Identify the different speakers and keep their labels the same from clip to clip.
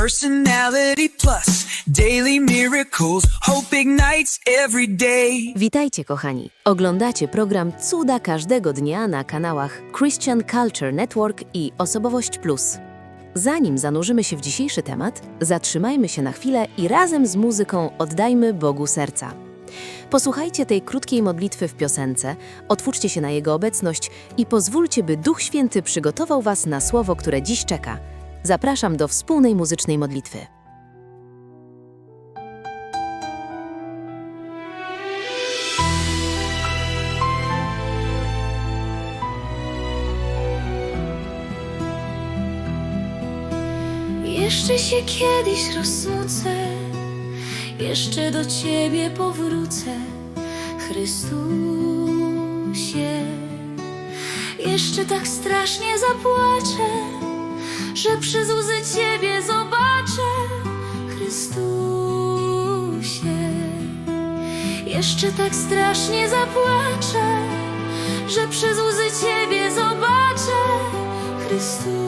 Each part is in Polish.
Speaker 1: Personality Plus, daily miracles, hope ignites every day.
Speaker 2: Witajcie, kochani. Oglądacie program Cuda każdego dnia na kanałach Christian Culture Network i Osobowość Plus. Zanim zanurzymy się w dzisiejszy temat, zatrzymajmy się na chwilę i razem z muzyką oddajmy Bogu serca. Posłuchajcie tej krótkiej modlitwy w piosence, otwórzcie się na Jego obecność i pozwólcie, by Duch Święty przygotował Was na słowo, które dziś czeka. Zapraszam do wspólnej muzycznej modlitwy.
Speaker 3: Jeszcze się kiedyś rozsmucę, jeszcze do Ciebie powrócę, Chrystusie. Jeszcze tak strasznie zapłaczę, że przez łzy Ciebie zobaczę, Chrystusie. Jeszcze tak strasznie zapłaczę, że przez łzy Ciebie zobaczę, Chrystusie.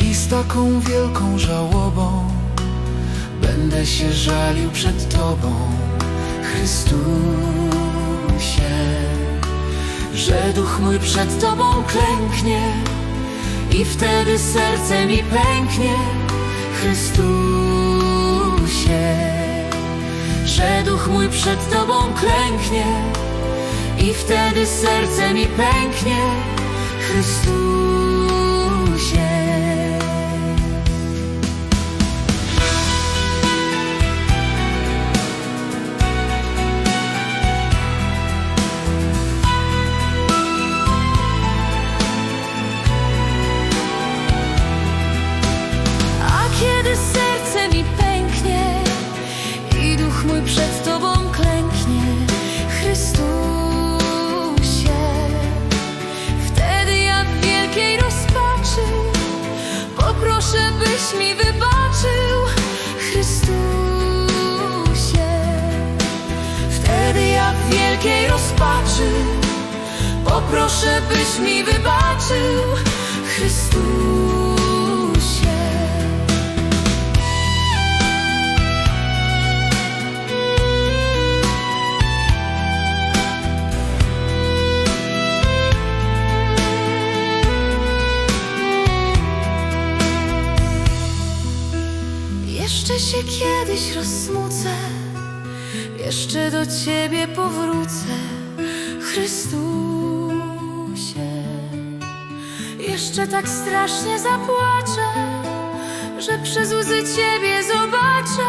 Speaker 4: I z taką wielką żałobą Będę się żalił przed Tobą Chrystusie Że duch mój przed Tobą klęknie I wtedy serce mi pęknie Chrystusie. Że duch mój przed Tobą klęknie I wtedy serce mi pęknie Chrystusie
Speaker 3: byś mi wybaczył, Chrystusie. Wtedy ja w wielkiej rozpaczy poproszę, byś mi wybaczył, Chrystusie. Się kiedyś rozsmucę, jeszcze do Ciebie powrócę, Chrystusie. Jeszcze tak strasznie zapłaczę, że przez łzy Ciebie zobaczę,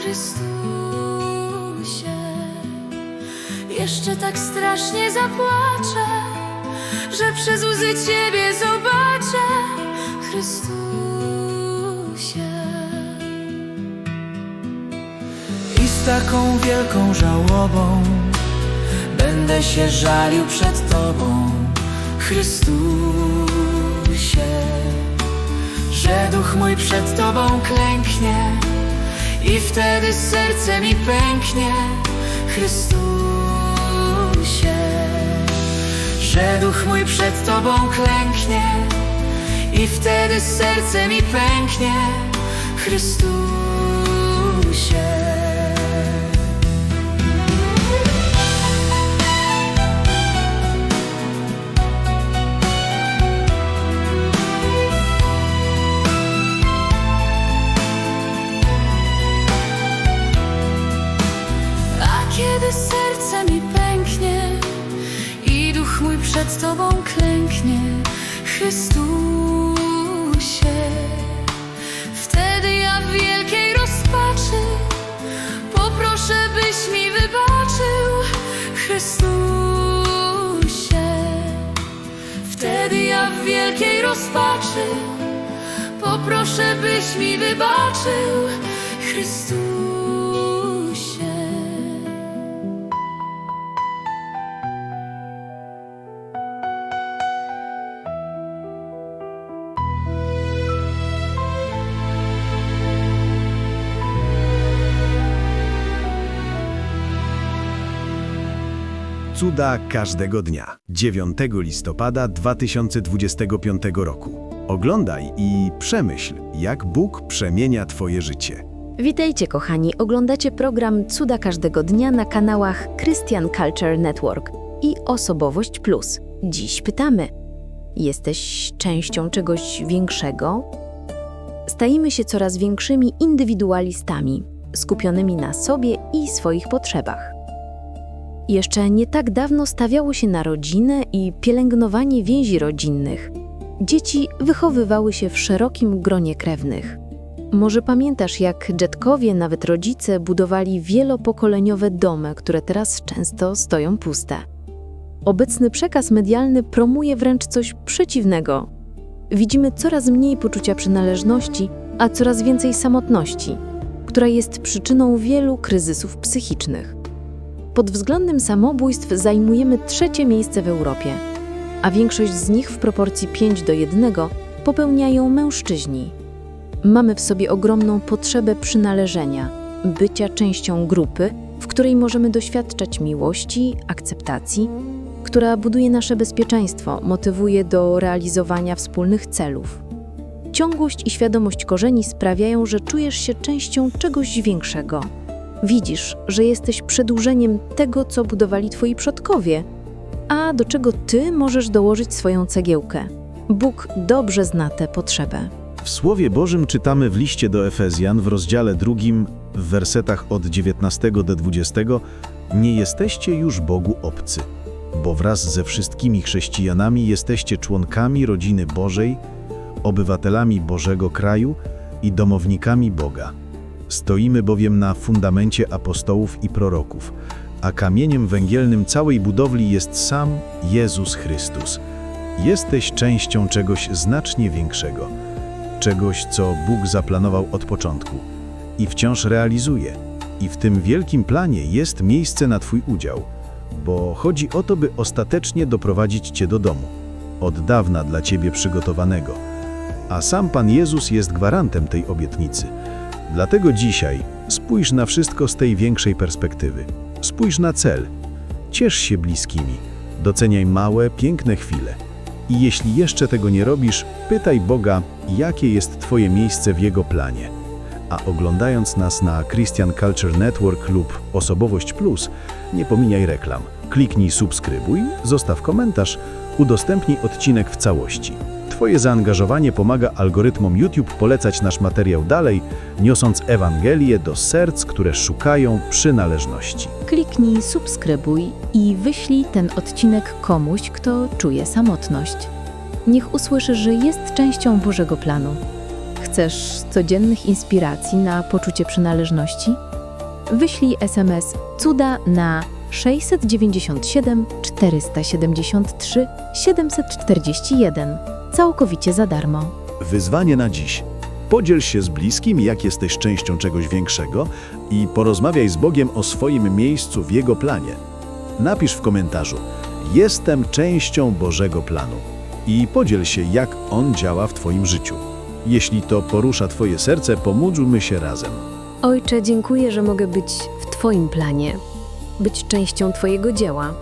Speaker 3: Chrystusie. Jeszcze tak strasznie zapłaczę, że przez łzy Ciebie zobaczę, Chrystusie.
Speaker 4: Taką wielką żałobą. Będę się żalił przed Tobą Chrystusie Że duch mój przed Tobą klęknie I wtedy serce mi pęknie Chrystusie Że duch mój przed Tobą klęknie I wtedy serce mi pęknie Chrystusie
Speaker 3: przed Tobą klęknie, Chrystusie, wtedy ja w wielkiej rozpaczy poproszę, byś mi wybaczył, Chrystusie. Wtedy ja w wielkiej rozpaczy poproszę, byś mi wybaczył, Chrystusie.
Speaker 5: Cuda każdego dnia. 9 listopada 2025 roku. Oglądaj i przemyśl, jak Bóg przemienia Twoje życie.
Speaker 2: Witajcie kochani, oglądacie program Cuda każdego dnia na kanałach Christian Culture Network i Osobowość Plus. Dziś pytamy: Jesteś częścią czegoś większego? Stajemy się coraz większymi indywidualistami, skupionymi na sobie i swoich potrzebach. Jeszcze nie tak dawno stawiało się na rodzinę i pielęgnowanie więzi rodzinnych. Dzieci wychowywały się w szerokim gronie krewnych. Może pamiętasz, jak dziadkowie, nawet rodzice, budowali wielopokoleniowe domy, które teraz często stoją puste. Obecny przekaz medialny promuje wręcz coś przeciwnego. Widzimy coraz mniej poczucia przynależności, a coraz więcej samotności, która jest przyczyną wielu kryzysów psychicznych. Pod względem samobójstw zajmujemy trzecie miejsce w Europie, a większość z nich w proporcji 5 do 1 popełniają mężczyźni. Mamy w sobie ogromną potrzebę przynależenia, bycia częścią grupy, w której możemy doświadczać miłości, akceptacji, która buduje nasze bezpieczeństwo, motywuje do realizowania wspólnych celów. Ciągłość i świadomość korzeni sprawiają, że czujesz się częścią czegoś większego. Widzisz, że jesteś przedłużeniem tego, co budowali twoi przodkowie, a do czego ty możesz dołożyć swoją cegiełkę. Bóg dobrze zna tę potrzebę.
Speaker 6: W Słowie Bożym czytamy w liście do Efezjan w rozdziale drugim, w wersetach od 19 do 20: Nie jesteście już Bogu obcy, bo wraz ze wszystkimi chrześcijanami jesteście członkami rodziny Bożej, obywatelami Bożego kraju i domownikami Boga. Stoimy bowiem na fundamencie apostołów i proroków, a kamieniem węgielnym całej budowli jest sam Jezus Chrystus. Jesteś częścią czegoś znacznie większego czegoś, co Bóg zaplanował od początku i wciąż realizuje. I w tym wielkim planie jest miejsce na Twój udział, bo chodzi o to, by ostatecznie doprowadzić Cię do domu, od dawna dla Ciebie przygotowanego. A sam Pan Jezus jest gwarantem tej obietnicy. Dlatego dzisiaj spójrz na wszystko z tej większej perspektywy. Spójrz na cel. Ciesz się bliskimi. Doceniaj małe, piękne chwile. I jeśli jeszcze tego nie robisz, pytaj Boga, jakie jest Twoje miejsce w Jego planie. A oglądając nas na Christian Culture Network lub Osobowość Plus, nie pomijaj reklam. Kliknij subskrybuj, zostaw komentarz, udostępnij odcinek w całości. Twoje zaangażowanie pomaga algorytmom YouTube polecać nasz materiał dalej, niosąc Ewangelię do serc, które szukają przynależności.
Speaker 2: Kliknij subskrybuj i wyślij ten odcinek komuś, kto czuje samotność. Niech usłyszy, że jest częścią Bożego planu. Chcesz codziennych inspiracji na poczucie przynależności? Wyślij SMS cuda na 697 473 741 całkowicie za darmo.
Speaker 6: Wyzwanie na dziś. Podziel się z bliskim, jak jesteś częścią czegoś większego i porozmawiaj z Bogiem o swoim miejscu w Jego planie. Napisz w komentarzu: Jestem częścią Bożego planu i podziel się, jak On działa w Twoim życiu. Jeśli to porusza Twoje serce, pomódlmy się razem.
Speaker 2: Ojcze, dziękuję, że mogę być w Twoim planie, być częścią Twojego dzieła.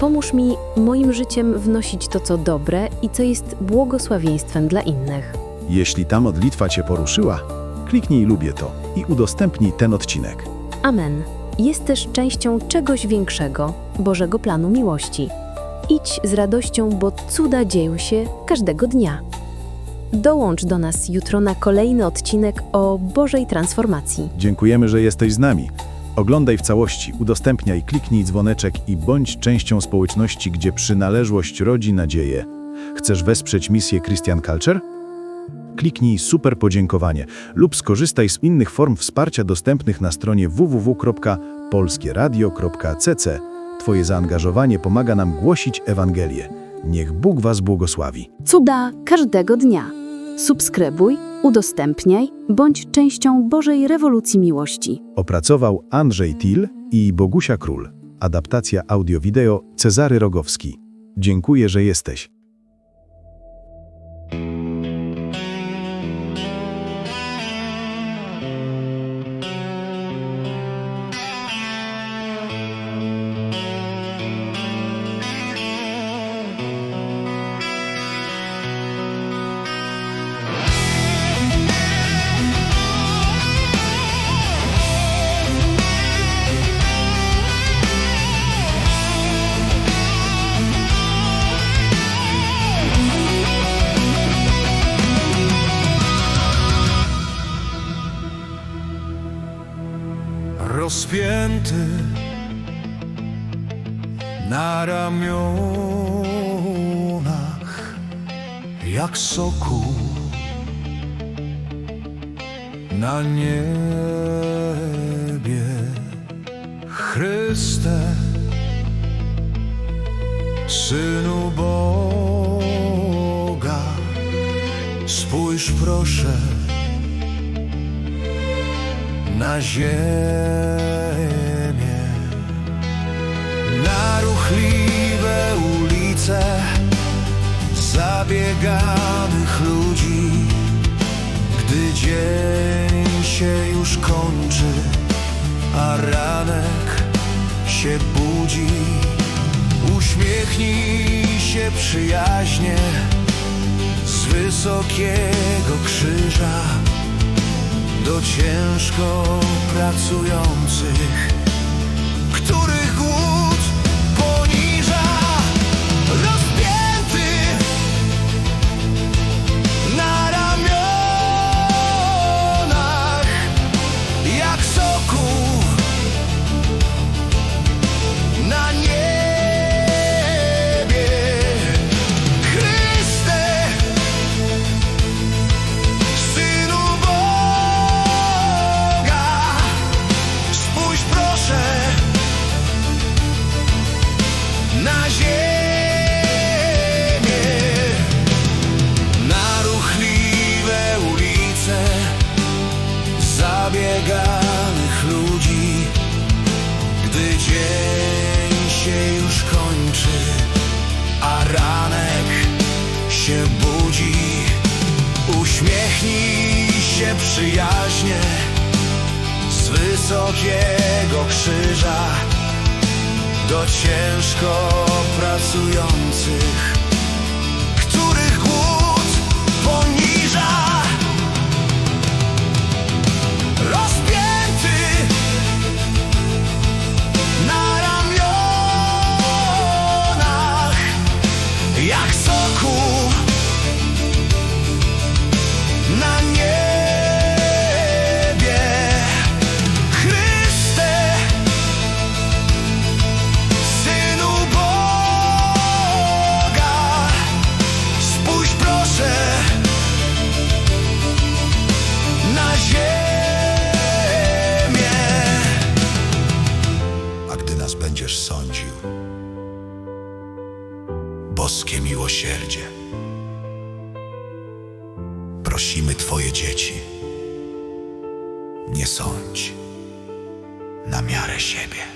Speaker 2: Pomóż mi moim życiem wnosić to, co dobre i co jest błogosławieństwem dla innych.
Speaker 6: Jeśli ta modlitwa Cię poruszyła, kliknij lubię to i udostępnij ten odcinek.
Speaker 2: Amen. Jesteś częścią czegoś większego, Bożego planu miłości. Idź z radością, bo cuda dzieją się każdego dnia. Dołącz do nas jutro na kolejny odcinek o Bożej transformacji.
Speaker 6: Dziękujemy, że jesteś z nami. Oglądaj w całości, udostępniaj, kliknij dzwoneczek i bądź częścią społeczności, gdzie przynależność rodzi nadzieję. Chcesz wesprzeć misję Christian Culture? Kliknij super podziękowanie lub skorzystaj z innych form wsparcia dostępnych na stronie www.polskieradio.cc. Twoje zaangażowanie pomaga nam głosić Ewangelię. Niech Bóg Was błogosławi.
Speaker 7: Cuda każdego dnia. Subskrybuj, udostępniaj, bądź częścią Bożej rewolucji miłości.
Speaker 6: Opracował Andrzej Til i Bogusia Król. Adaptacja audio-wideo Cezary Rogowski. Dziękuję, że jesteś.
Speaker 8: Na ramionach jak sokół na niebie. Chryste, Synu Boga, spójrz proszę na ziemię, ruchliwe ulice zabieganych ludzi, gdy dzień się już kończy, a ranek się budzi. Uśmiechnij się przyjaźnie z wysokiego krzyża do ciężko pracujących, Się przyjaźnie z wysokiego krzyża do ciężko pracujących, których głód poniża. Miłosierdzie, prosimy Twoje dzieci, nie sądź na miarę siebie.